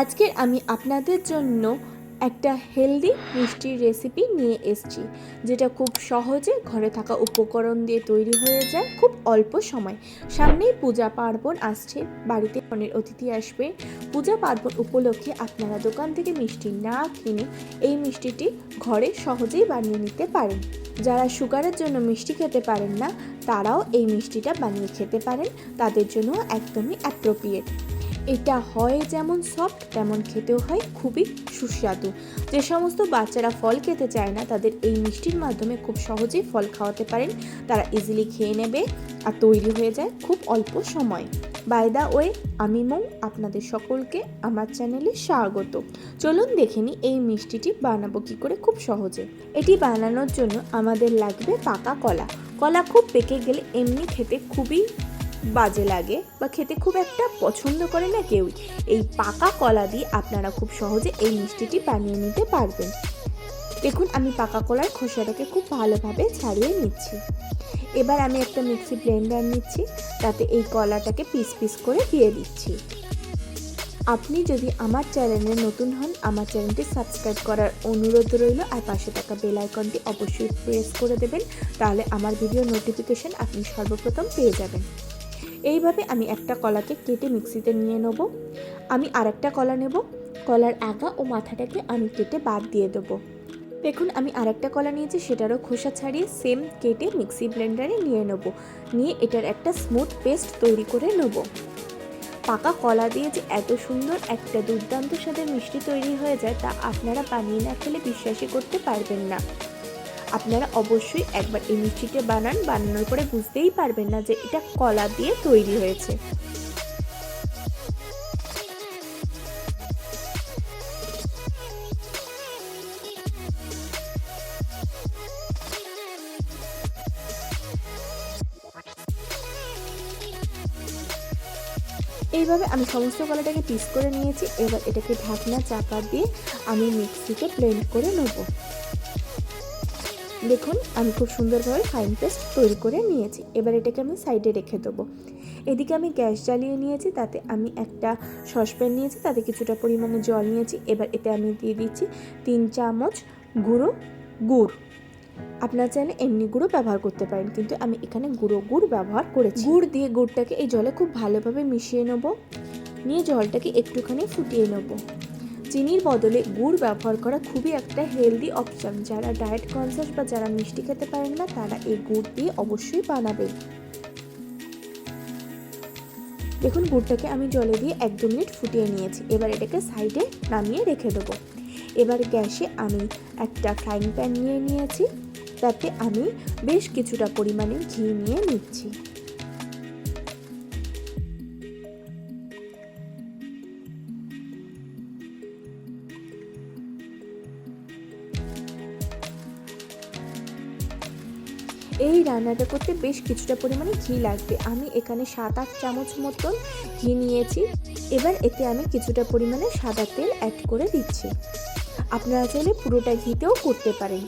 আজকের আমি আপনাদের জন্য একটা হেলদি মিষ্টির রেসিপি নিয়ে এসেছি, যেটা খুব সহজে ঘরে থাকা উপকরণ দিয়ে তৈরি হয়ে যায় খুব অল্প সময়। সামনেই পূজা পার্বণ আসছে, বাড়িতে অনেক অতিথি আসবে। পূজা পার্বণ উপলক্ষে আপনারা দোকান থেকে মিষ্টি না কিনে এই মিষ্টিটি ঘরে সহজেই বানিয়ে নিতে পারেন। যারা সুগারের জন্য মিষ্টি খেতে পারেন না, তারাও এই মিষ্টিটা বানিয়ে খেতে পারেন, তাদের জন্য একদমই অ্যাপ্রোপ্রিয়েট এটা হয় যেমন সফট তেমন খেতেও হয় খুবই সুস্বাদু। যে সমস্ত বাচ্চারা ফল খেতে চায় না, তাদের এই মিষ্টির মাধ্যমে খুব সহজেই ফল খাওয়াতে পারেন। তারা ইজিলি খেয়ে নেবে আর তৈরি হয়ে যায় খুব অল্প সময়। বাই দা ওয়ে আমি মৌ, আপনাদের সকলকে আমার চ্যানেলে স্বাগত। চলুন দেখে নিই এই মিষ্টিটি বানাবো কি করে খুব সহজে। এটি বানানোর জন্য আমাদের লাগবে পাকা কলা। কলা খুব পেকে গেলে এমনি খেতে খুবই বাজে লাগে বা খেতে খুব একটা পছন্দ করে না কেউই। এই পাকা কলা দিয়ে আপনারা খুব সহজে এই মিষ্টিটি বানিয়ে নিতে পারবেন। দেখুন, আমি পাকা কলার খোসাটাকে খুব ভালোভাবে ছাড়িয়ে নিচ্ছি। এবার আমি একটা মিক্সি ব্লেন্ডার নিচ্ছি, তাতে এই কলাটাকে পিস পিস করে দিয়ে দিচ্ছি। আপনি যদি আমার চ্যানেলে নতুন হন, আমার চ্যানেলটি সাবস্ক্রাইব করার অনুরোধ রইল আর পাশে থাকা বেল আইকনটি অবশ্যই প্রেস করে দেবেন, তাহলে আমার ভিডিও নোটিফিকেশন আপনি সর্বপ্রথম পেয়ে যাবেন। এইভাবে আমি একটা কলাকে কেটে মিক্সিতে নিয়ে নেব। আমি আরেকটা কলা নেব। কলার আগা ও মাথাটাকে আমি কেটে বাদ দিয়ে দেবো। দেখুন, আমি আরেকটা কলা নিয়েছি, সেটারও খোসা ছাড়িয়ে সেম কেটে মিক্সি ব্লেন্ডারে নিয়ে নেব। নিয়ে এটার একটা স্মুথ পেস্ট তৈরি করে নেব। পাকা কলা দিয়ে যে এত সুন্দর একটা দুর্দান্ত স্বাদের মিষ্টি তৈরি হয়ে যায়, তা আপনারা বানিয়ে না খেলে বিশ্বাসই করতে পারবেন না। আপনারা অবশ্যই একবার এই মিষ্টিটা বানান। বানানোর পরে বুঝতেই পারবেন না যে এটা কলা দিয়ে তৈরি হয়েছে। এইভাবে আমি সমস্ত কলাটাকে পিস করে নিয়েছি। এবার এটাকে ঢাকনা চাপা দিয়ে আমি মিক্সিতে ব্লেন্ড করে নেব। দেখুন, আমি খুব সুন্দরভাবে ফাইন পেস্ট তৈরি করে নিয়েছি। এবার এটাকে আমি সাইডে রেখে দেবো। এদিকে আমি গ্যাস জ্বালিয়ে নিয়েছি, তাতে আমি একটা সসপ্যান নিয়েছি, তাতে কিছুটা পরিমাণে জল নিয়েছি। এবার এতে আমি দিয়ে দিচ্ছি তিন চামচ গুঁড়ো গুড়। আপনার চাইলে এমনি গুঁড়ো ব্যবহার করতে পারেন, কিন্তু আমি এখানে গুঁড়ো গুড় ব্যবহার করেছি। গুড় দিয়ে গুড়টাকে এই জলে খুব ভালোভাবে মিশিয়ে নেব। নিয়ে জলটাকে একটুখানি ফুটিয়ে নেব। চিনির বদলে গুড় ব্যবহার করা খুবই একটা হেলদি অপশন যারা ডায়েট কনসিয়াস বা যারা মিষ্টি খেতে পারেন না, তারা এই গুড় দিয়ে অবশ্যই বানাবেন। দেখুন, গুড়টাকে আমি জলে দিয়ে এক দু মিনিট ফুটিয়ে নিয়েছি। এবার এটাকে সাইডে নামিয়ে রেখে দেবো। এবার গ্যাসে আমি একটা ফ্রাইং প্যান নিয়ে নিয়েছি। তাতে আমি বেশ কিছুটা পরিমাণে ঘি নিয়ে নিচ্ছি। এই রান্নাটা করতে বেশ কিছুটা পরিমাণে ঘি লাগবে। আমি এখানে সাত আট চামচ মতন ঘি নিয়েছি। এবার এতে আমি কিছুটা পরিমাণে সাদা তেল অ্যাড করে দিচ্ছি। আপনারা চাইলে পুরোটা ঘিতেও করতে পারেন।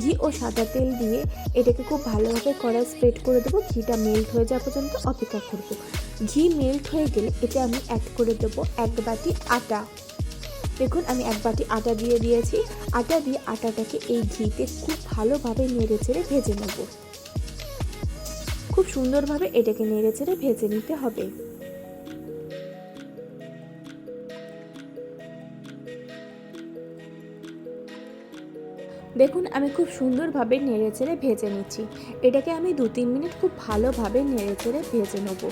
ঘি ও সাদা তেল দিয়ে এটাকে খুব ভালোভাবে কড়াই স্প্রেড করে দেবো। ঘিটা মেল্ট হয়ে যাওয়া পর্যন্ত অপেক্ষা করব। ঘি মেল্ট হয়ে গেলে এতে আমি অ্যাড করে দেবো এক বাটি আটা। দেখুন, আমি এক বাটি আটা দিয়ে দিয়েছি। আটা দিয়ে আটাটাকে এই ঘিতে খুব ভালোভাবে নেড়ে চেড়ে ভেজে নেব। খুব সুন্দরভাবে এটাকে নেড়ে চেড়ে ভেজে নিতে হবে। দেখুন, আমি খুব সুন্দরভাবে নেড়ে চেড়ে ভেজে নিচ্ছি। এটাকে আমি দু তিন মিনিট খুব ভালোভাবে নেড়ে চেড়ে ভেজে নেব।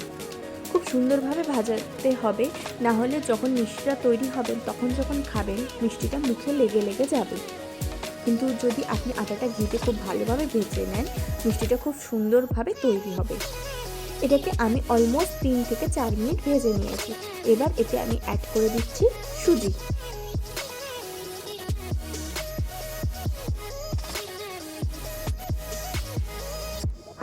খুব সুন্দরভাবে ভাজাতে হবে না হলে যখন মিষ্টিটা তৈরি হবে, তখন যখন খাবেন, মিষ্টিটা মুখে লেগে লেগে যাবে। কিন্তু যদি আপনি আটাটা ঘিতে খুব ভালোভাবে ভেজে নেন, মিষ্টিটা খুব সুন্দরভাবে তৈরি হবে। এটাকে আমি অলমোস্ট তিন থেকে চার মিনিট ভেজে নিয়েছি। এবার এতে আমি অ্যাড করে দিচ্ছি সুজি।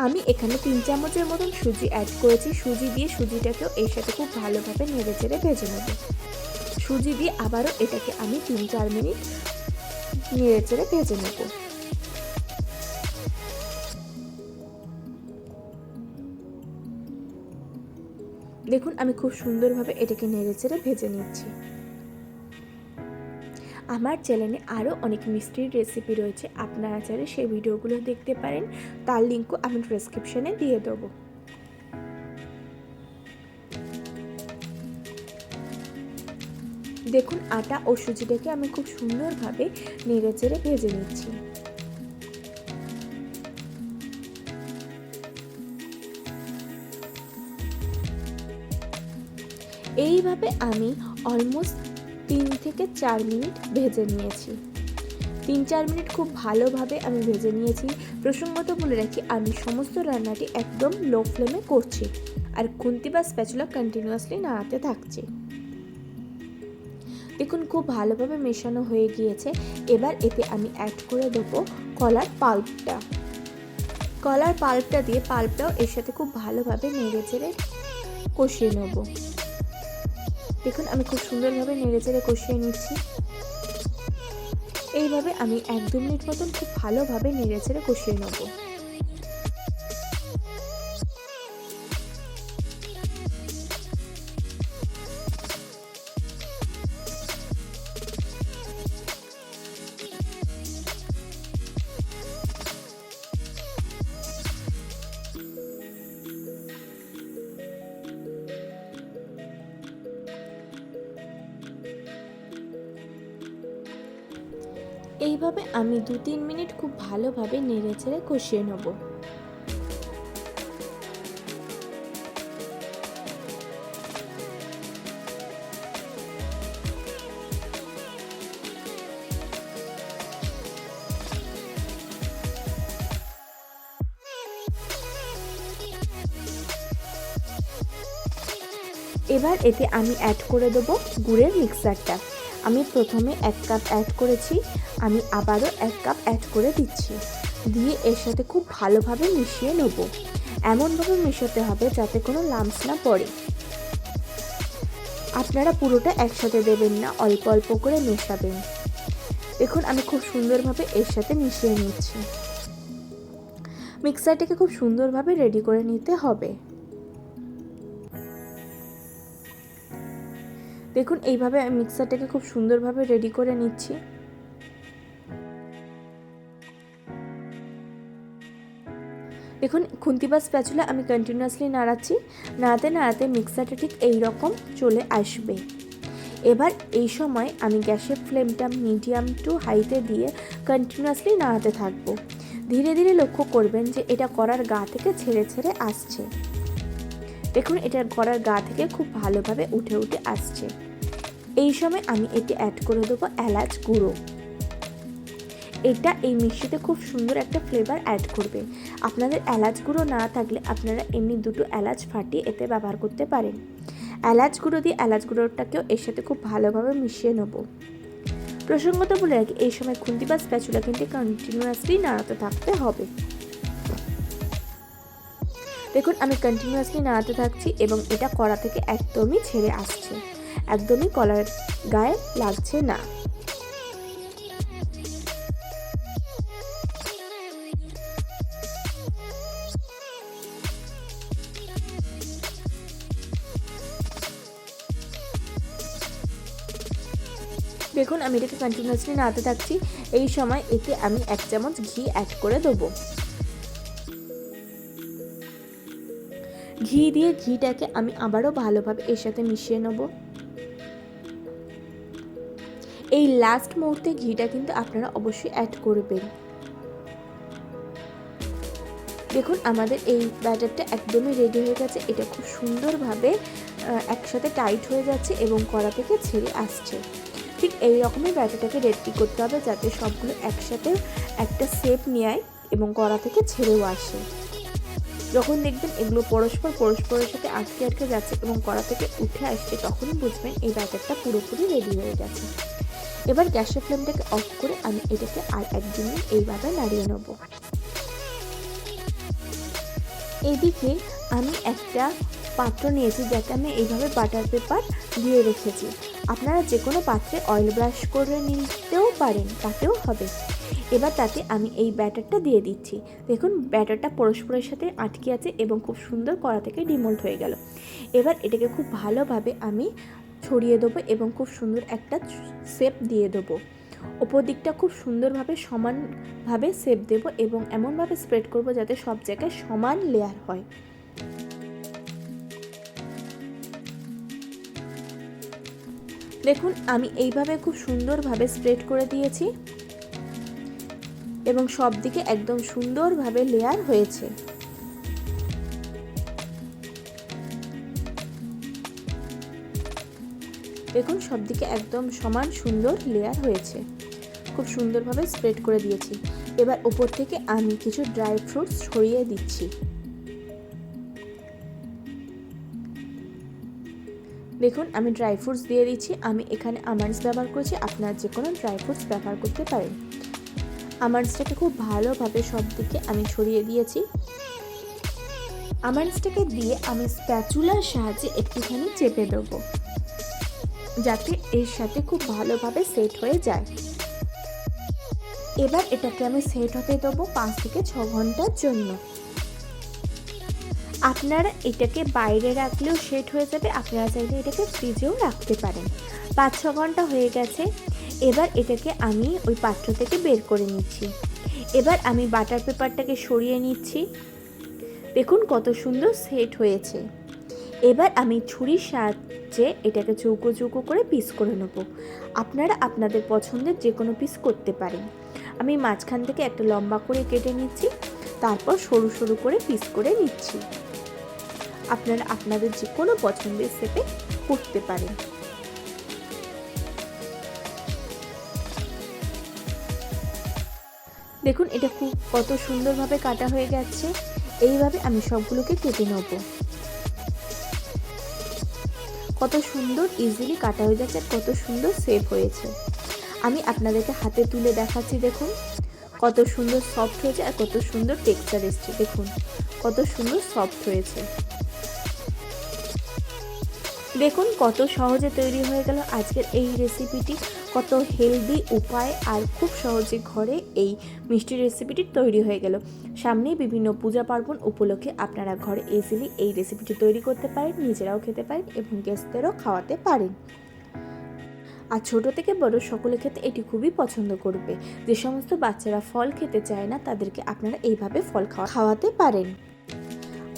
আমি এখানে তিন চামচের মতন সুজি অ্যাড করেছি। সুজি দিয়ে সুজিটাকেও এর সাথে খুব ভালোভাবে নেড়ে চেড়ে ভেজে নেব। সুজি দিয়ে আবারও এটাকে আমি তিন চার মিনিট নেড়ে চেড়ে ভেজে নেব। দেখুন, আমি খুব সুন্দরভাবে এটাকে নেড়ে চেড়ে ভেজে নিচ্ছি। আমার চ্যানেলে আরও অনেক মিষ্টির রেসিপি রয়েছে, আপনারা চাইলে সেই ভিডিওগুলো দেখতে পারেন। তার লিঙ্কও আমি ডেসক্রিপশনে দিয়ে দেবো। দেখুন, আটা ও সুজিটাকে আমি খুব সুন্দরভাবে নেড়ে চেড়ে ভেজে নিচ্ছি। এইভাবে আমি অলমোস্ট তিন থেকে চার মিনিট ভেজে নিয়েছি। তিন চার মিনিট খুব ভালোভাবে আমি ভেজে নিয়েছি। প্রসঙ্গত বলে রাখি, আমি সমস্ত রান্নাটি একদম লো ফ্লেমে করছি আর খুন্তি বা স্প্যাচুলা কন্টিনিউয়াসলি নাড়াতে থাকছি। দেখুন, খুব ভালোভাবে মেশানো হয়ে গিয়েছে। এবার এতে আমি অ্যাড করে দেবো কলার পাল্পটা কলার পাল্পটা দিয়ে পাল্পটাও এর সাথে খুব ভালোভাবে নেড়ে চেড়ে কষিয়ে নেব। দেখুন, আমি খুব সুন্দরভাবে নেড়ে চেড়ে কষিয়ে নিচ্ছি। এইভাবে আমি এক দু মিনিট মতন খুব ভালোভাবে নেড়ে চেড়ে কষিয়ে নেব। এইভাবে আমি দু তিন মিনিট খুব ভালোভাবে নেড়ে ছেড়ে কষিয়ে নেব। এবার এতে আমি অ্যাড করে দেবো গুড়ের মিক্সারটা আমি প্রথমে এক কাপ অ্যাড করেছি, আমি আবারও এক কাপ অ্যাড করে দিচ্ছি। দিয়ে এর সাথে খুব ভালোভাবে মিশিয়ে নেব। এমনভাবে মেশাতে হবে যাতে কোনো লামস না পড়ে। আপনারা পুরোটা একসাথে দেবেন না, অল্প অল্প করে মেশাবেন। দেখুন, আমি খুব সুন্দরভাবে এর সাথে মিশিয়ে নিচ্ছি। মিক্সারটিকে খুব সুন্দরভাবে রেডি করে নিতে হবে। দেখুন, এইভাবে মিক্সারটাকে খুব সুন্দরভাবে রেডি করে নিচ্ছি। দেখুন, খুন্তি বা স্প্যাচুলা আমি কন্টিনিউয়াসলি নাড়াচ্ছি। নাড়াতে নাড়াতে মিক্সারটা ঠিক এই রকম চলে আসবে। এবার এই সময় আমি গ্যাসের ফ্লেমটা মিডিয়াম টু হাইতে দিয়ে কন্টিনিউয়াসলি নাড়াতে থাকব। ধীরে ধীরে লক্ষ্য করবেন যে এটা করার গা থেকে ছেড়ে ছেড়ে আসছে। দেখুন এটা করার গা থেকে খুব ভালোভাবে উঠে উঠে আসছে। এই সময় আমি এতে অ্যাড করে দেবো এলাচ গুঁড়ো। এটা এই মিষ্টিতে খুব সুন্দর একটা ফ্লেভার অ্যাড করবে। আপনাদের এলাচ গুঁড়ো না থাকলে আপনারা এমনি দুটো এলাচ ফাটিয়ে এতে ব্যবহার করতে পারেন। এলাচ গুঁড়ো দিয়ে এলাচ গুঁড়োটাকেও এর সাথে খুব ভালোভাবে মিশিয়ে নেব। প্রসঙ্গত বলে রাখি, এই সময় খুন্তি বা স্প্যাচুলা কিন্তু কন্টিনিউয়াসলি নাড়াতে থাকতে হবে। দেখুন, আমি কন্টিনিউয়াসলি নাড়াতে থাকছি এবং এটা কড়া থেকে একদমই ছেড়ে আসছে। একদমই কলার গায়ে লাগছে না। দেখুন, আমি এটাকে কন্টিনিউয়াসলি নাড়াতে থাকছি। এই সময় এতে আমি এক চামচ ঘি অ্যাড করে দেবো। ঘি দিয়ে ঘিটাকে আমি আবারও ভালোভাবে এর সাথে মিশিয়ে নেব। এই লাস্ট মুহূর্তে ঘিটা কিন্তু আপনারা অবশ্যই অ্যাড করবেন। দেখুন, আমাদের এই ব্যাটারটা একদমই রেডি হয়ে গেছে। এটা খুব সুন্দরভাবে একসাথে টাইট হয়ে যাচ্ছে এবং কড়া থেকে ছেড়ে আসছে। ঠিক এই রকমই ব্যাটারটাকে রেডি করতে হবে যাতে সবগুলো একসাথে একটা শেপ নেয় এবং কড়া থেকে ছেড়েও আসে। যখন দেখবেন এগুলো পরস্পর পরস্পরের সাথে আটকে আটকে যাচ্ছে এবং কড়া থেকে উঠে আসছে তখনই বুঝবেন এই ব্যাটারটা পুরোপুরি রেডি হয়ে গেছে। এবার গ্যাসের ফ্লেমটাকে অফ করে আমি এটাকে আর একদিন এইভাবে নাড়িয়ে নেব। এদিকে আমি একটা পাত্র নিয়েছি যাতে আমি এইভাবে বাটার পেপার দিয়ে রেখেছি। আপনারা যে কোনো পাত্রে অয়েল ব্রাশ করে নিতেও পারেন, তাতেও হবে। এবার তাতে আমি এই ব্যাটারটা দিয়ে দিচ্ছি। দেখুন, ব্যাটারটা পরস্পরের সাথে আটকে আছে এবং খুব সুন্দর কড়া থেকে ডিমোল্ড হয়ে গেল। এবার এটাকে খুব ভালোভাবে আমি ছড়িয়ে দেবো এবং খুব সুন্দর একটা শেপ দিয়ে দেবো। ওপর দিকটা খুব সুন্দরভাবে সমানভাবে সেপ দেব এবং এমনভাবে স্প্রেড করব যাতে সব জায়গায় সমান লেয়ার হয়। দেখুন, আমি এইভাবে খুব সুন্দরভাবে স্প্রেড করে দিয়েছি এবং সব দিকে একদম সুন্দরভাবে লেয়ার হয়েছে। দেখুন সব দিকে একদম সমান সুন্দর লেয়ার হয়েছে। খুব সুন্দরভাবে স্প্রেড করে দিয়েছি। এবার ওপর থেকে আমি কিছু ড্রাই ফ্রুটস ছড়িয়ে দিচ্ছি। দেখুন, আমি ড্রাই ফ্রুটস দিয়ে দিচ্ছি। আমি এখানে আমান্ডস ব্যবহার করছি। আপনার যে কোনো ড্রাই ফ্রুটস ব্যবহার করতে পারেন। আমান্ডসটাকে খুব ভালোভাবে সব দিকে আমি ছড়িয়ে দিয়েছি। আমান্ডসটাকে দিয়ে আমি স্প্যাচুলার সাহায্যে একটুখানি চেপে দেবো। যাতে এর সাথে খুব ভালোভাবে সেট হয়ে যায়। এবার এটাকে আমি সেট হতে দেবো পাঁচ থেকে ছ ঘণ্টার জন্য। আপনারা এটাকে বাইরে রাখলেও সেট হয়ে যাবে, আপনারা চাইলে এটাকে ফ্রিজেও রাখতে পারেন। পাঁচ, ছ ঘণ্টা হয়ে গেছে, এবার এটাকে আমি ওই পাত্র থেকে বের করে নিচ্ছি। এবার আমি বাটার পেপারটাকে সরিয়ে নিচ্ছি। দেখুন কত সুন্দর সেট হয়েছে। এবার আমি ছুরির সাহায্যে এটাকে চৌকো চৌকো করে পিস করে নেব। আপনারা আপনাদের পছন্দের যে কোনো পিস করতে পারেন। আমি মাঝখান থেকে একটা লম্বা করে কেটে নিচ্ছি, তারপর সরু সরু করে পিস করে নিচ্ছি। আপনারা আপনাদের যে কোনো পছন্দের শেপে করতে পারেন। দেখুন, এটা খুব কত সুন্দরভাবে কাটা হয়ে যাচ্ছে এইভাবে আমি সবগুলোকে কেটে নেব। কত সুন্দর ইজিলি কাটা হয়ে যাচ্ছে, কত সুন্দর সেভ হয়েছে। আমি আপনাদেরকে হাতে তুলে দেখাচ্ছি, দেখুন। কত সুন্দর সফট হয়েছে আর কত সুন্দর টেক্সচার এসছে, দেখুন। কত সুন্দর সফট হয়েছে। দেখুন কত সহজে তৈরি হয়ে গেল আজকের এই রেসিপিটি কত হেলদি উপায় আর খুব সহজে ঘরে এই মিষ্টি রেসিপিটি তৈরি হয়ে গেল। সামনেই বিভিন্ন পূজা পার্বণ উপলক্ষে আপনারা ঘরে ইজিলি এই রেসিপিটি তৈরি করতে পারেন, নিজেরাও খেতে পারেন এবং গেস্টদেরও খাওয়াতে পারেন। আর ছোট থেকে বড় সকলের ক্ষেত্রে এটি খুবই পছন্দ করবে। যে সমস্ত বাচ্চারা ফল খেতে চায় না, তাদেরকে আপনারা এইভাবে ফল খাওয়া খাওয়াতে পারেন।